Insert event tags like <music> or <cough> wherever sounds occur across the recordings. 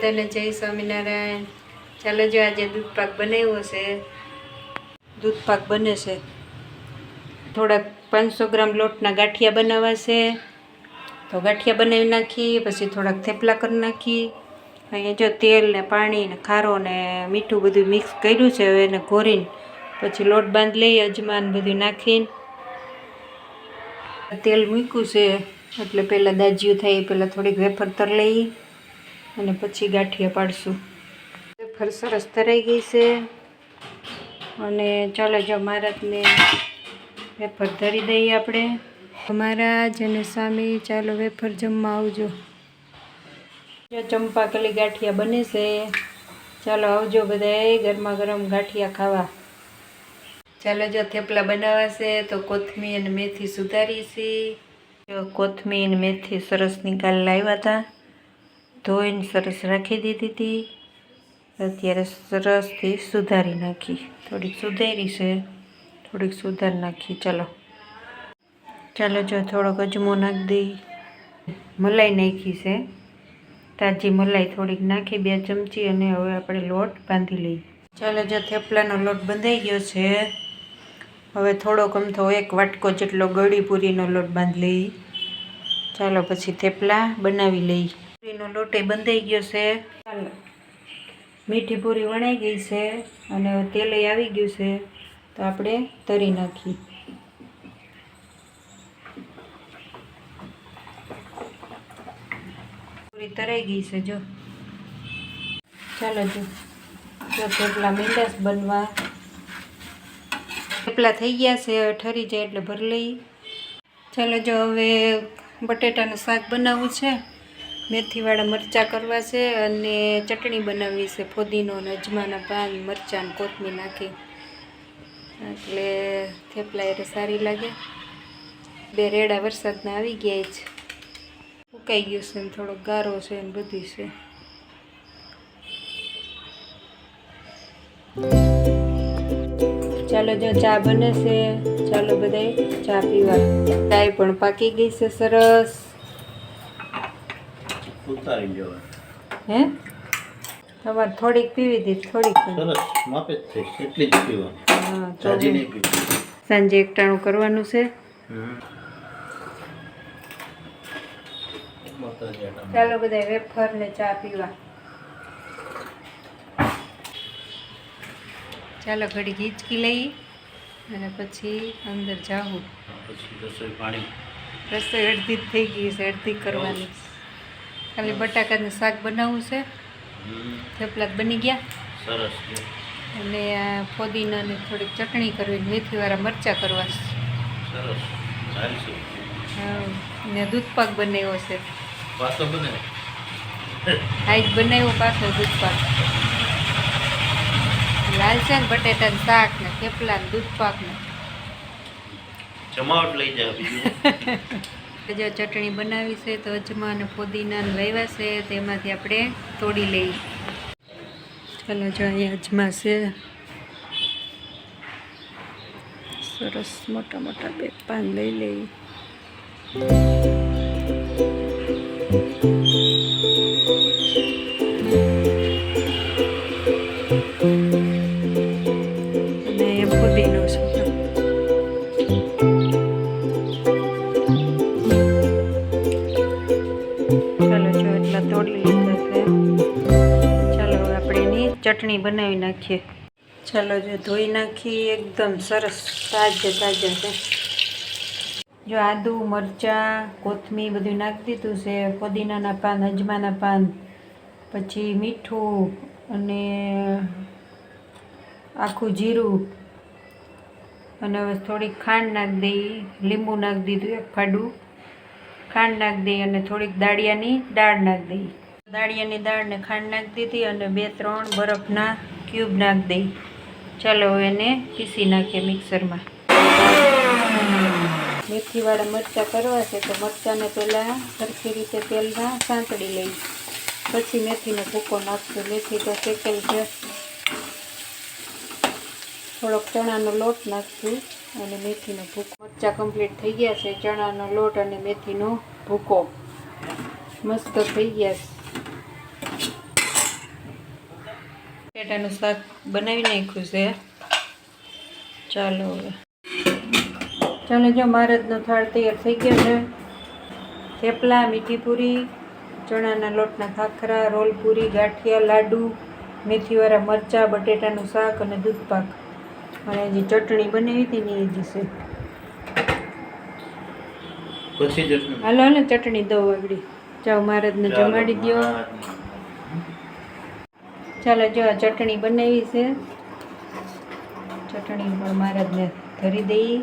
તને જય સ્વામિનારાયણ. ચાલો જો આજે દૂધ પાક બનાવ્યો છે. દૂધ પાક બને છે. થોડાક પાંચસો ગ્રામ લોટના ગાંઠિયા બનાવવા છે. તો ગાંઠિયા બનાવી નાખી પછી થોડાક થેપલા કરી નાખી અહીંયા જો તેલ ને પાણી ને ખારો ને મીઠું બધું મિક્સ કર્યું છે, હવે એને ઘોરીને પછી લોટ બાંધી લઈ અજમાન બધું નાખીને. તેલ મૂક્યું છે, એટલે પહેલાં દાજીયું થાય પહેલાં થોડીક વેફર તર લઈ અને પછી ગાંઠિયા પાડશું. વેફર સરસ તરાઈ ગઈ છે. અને ચાલો જો મહારાજને વેફર ધરી દઈએ આપણે. મહારાજ અને સ્વામી, ચાલો વેફર જમવા આવજો. ચંપાકલી ગાંઠિયા બને છે. ચાલો આવજો બધાએ ગરમા ગરમ ગાંઠિયા ખાવા. ચાલો જો થેપલા બનાવાશે તો કોથમીર અને મેથી સુધારી છે. કોથમીર મેથી સરસ નિકાલ લાવ્યા હતા. ધોઈને સરસ રાખી દીધી હતી. અત્યારે સરસથી સુધારી નાખી. થોડીક સુધારી છે. થોડીક સુધારી નાખી. ચાલો. ચાલો, જો થોડોક અજમો નાખી દઈ. મલાઈ નાખી છે. તાજી મલાઈ થોડીક નાખી, બે ચમચી, અને હવે આપણે લોટ બાંધી લઈએ. ચાલો, જો થેપલાનો લોટ બંધાઈ ગયો છે. હવે થોડોક અમથો એક વાટકો જેટલો ગળી પૂરીનો લોટ બાંધી લઈ ચાલો, પછી થેપલા બનાવી લઈ પૂરીનો લોટે બંધાઈ ગયો છે. મીઠી પૂરી વણાઈ ગઈ છે અને તેલે આવી ગયું છે. તો આપણે તરી નાખી. પૂરી તરાઈ ગઈ છે જો. ચાલો જો. જો થેપલા મીંડાસ બનવા. થેપલા થઈ ગયા છે, ઠરી જાય એટલે ભરી લઈ ચાલો જો હવે બટેટાનું શાક બનાવવું છે. મેથીવાળા મરચાં કરવા છે અને ચટણી બનાવવી છે ફોદીનો અને અજમાના પાન, મરચાં ને કોથમીર નાખી. એટલે થેપલા એટલે સારી લાગે. બે રેડા વરસાદના આવી ગયા છે. ઉકાઈ ગયું છે ને થોડો ગારો છે ને બધી છે. ચાલો જો ચા બને છે. ચાલો બધાય ચા પીવા. ચાય પણ પાકી ગઈ છે સરસ. ઉતારી લેવા હે? તમારે થોડીક પીવી હતી થોડીક સરસ માપે જ થઈ એટલી જ પીવાની. જાજી નહીં પીવી. સાંજે એકટાણું કરવાનું છે. ચાલો બધા વેફર ને ચા પીવા. ચાલો ઘડી હિંચકી લઈ અને પછી અંદર જાવું પછી રસોઈ પાણી. રસોઈ અડધી થઈ ગઈ છે અડધી કરવાની. ખાલી બટાકાનું શાક બનાવવું છે. થેપલા બની ગયા. સરસ અને આ ફોદીનાની થોડીક ચટણી કરવી મેથીવાળા મરચાં કરવા છે. સરસ. ને દૂધપાક બનાવ્યો છે. વાતો બને આજ બનાવ્યો પાછો દૂધપાક. લાલ ને બટેટાનું શાક ને થેપલા દૂધપાક ને જમાવટ લઈ જાય <laughs> જો ચટણી બનાવી છે તો અજમા અને ફોદીના લાવ્યા છે તેમાંથી આપણે તોડી લઈએ ચાલો જો અહીંયા અજમા છે. સરસ મોટા મોટા બે પાન લઈ લઈએ ચટણી બનાવી નાખીએ. ચાલો જો ધોઈ નાખી એકદમ સરસ તાજા તાજા છે. જો આદુ મરચાં કોથમીર બધું નાખી દીધું છે પુદીનાના પાન અજમાના પાન પછી મીઠું અને આખું જીરું. અને હવે થોડીક ખાંડ નાખી દઈ લીંબુ નાખી દીધું એક ફાડું ખાંડ નાખી દઈ અને થોડીક દાળિયાની દાળ નાખી દઈ. દાળિયાની દાળને ખાંડ નાખી દીધી અને બે ત્રણ બરફના ક્યુબ નાખી દઈ. ચાલો એને પીસી નાખીએ મિક્સરમાં. મેથીવાળા મરચાં કરવા છે તો મરચાંને પહેલાં સરખી રીતે તેલમાં સાંતળી લઈ. પછી મેથીનો ભૂકો નાખશું. મેથી તો શેકેલ છે. થોડોક ચણાનો લોટ નાખશું અને મેથીનો ભૂકો. મરચાં કમ્પ્લીટ થઈ ગયા છે. ચણાનો લોટ અને મેથીનો ભૂકો. મસ્ત થઈ ગયા છે. બટેટાનું શાક બનાવી નાખ્યું છે. ચાલો હવે. ચાલો જો મહારાજનો થાળ તૈયાર થઈ ગયો છે. થેપલા મીઠી પૂરી ચણાના લોટના ખાખરા રોલ પૂરી ગાંઠિયા લાડુ મેથીવાળા મરચાં બટેટાનું શાક અને દૂધ પાક. અને જે ચટણી બનાવી હતી ને એ જ છે. હાલો ને ચટણી દઉં આગળ. જાઓ મહારાજને જમાડી દો ચાલો જો ચટણી બનાવી છે. ચટણી પણ મહારાજને ધરી દઈએ.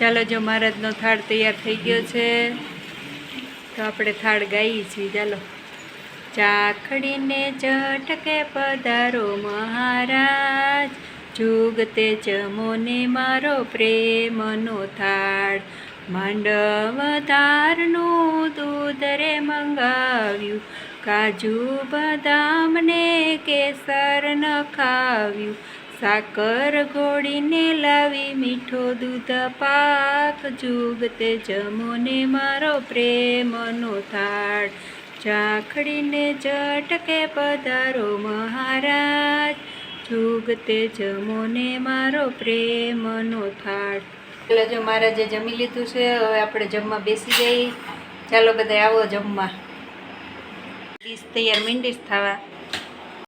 ચાલો જો મહારાજનો થાળ તૈયાર થઈ ગયો છે. તો આપણે થાળ ગાઈએ છીએ. ચાલો. ચાખડીને ચટકે પધારો મહારાજ. જુગતે જમોને મારો પ્રેમનો થાળ. માંડવ દૂધરે મંગાવ્યું. કાજુ બદામ ને કેસર નખાવ્યું સાકર ઘોડીને લાવી મીઠો દૂધ પાક. જુગતે જમોને મારો પ્રેમનો થાળ. ચાખડીને ઝટકે પધારો મહારાજ. જુગતે જમોને મારો પ્રેમનો થાળ. એટલે જો મહારાજે જમી લીધું છે, હવે આપણે જમવા બેસી જઈએ. ચાલો બધા આવો જમવા. ડીશ તૈયાર મીંડીશ થવા.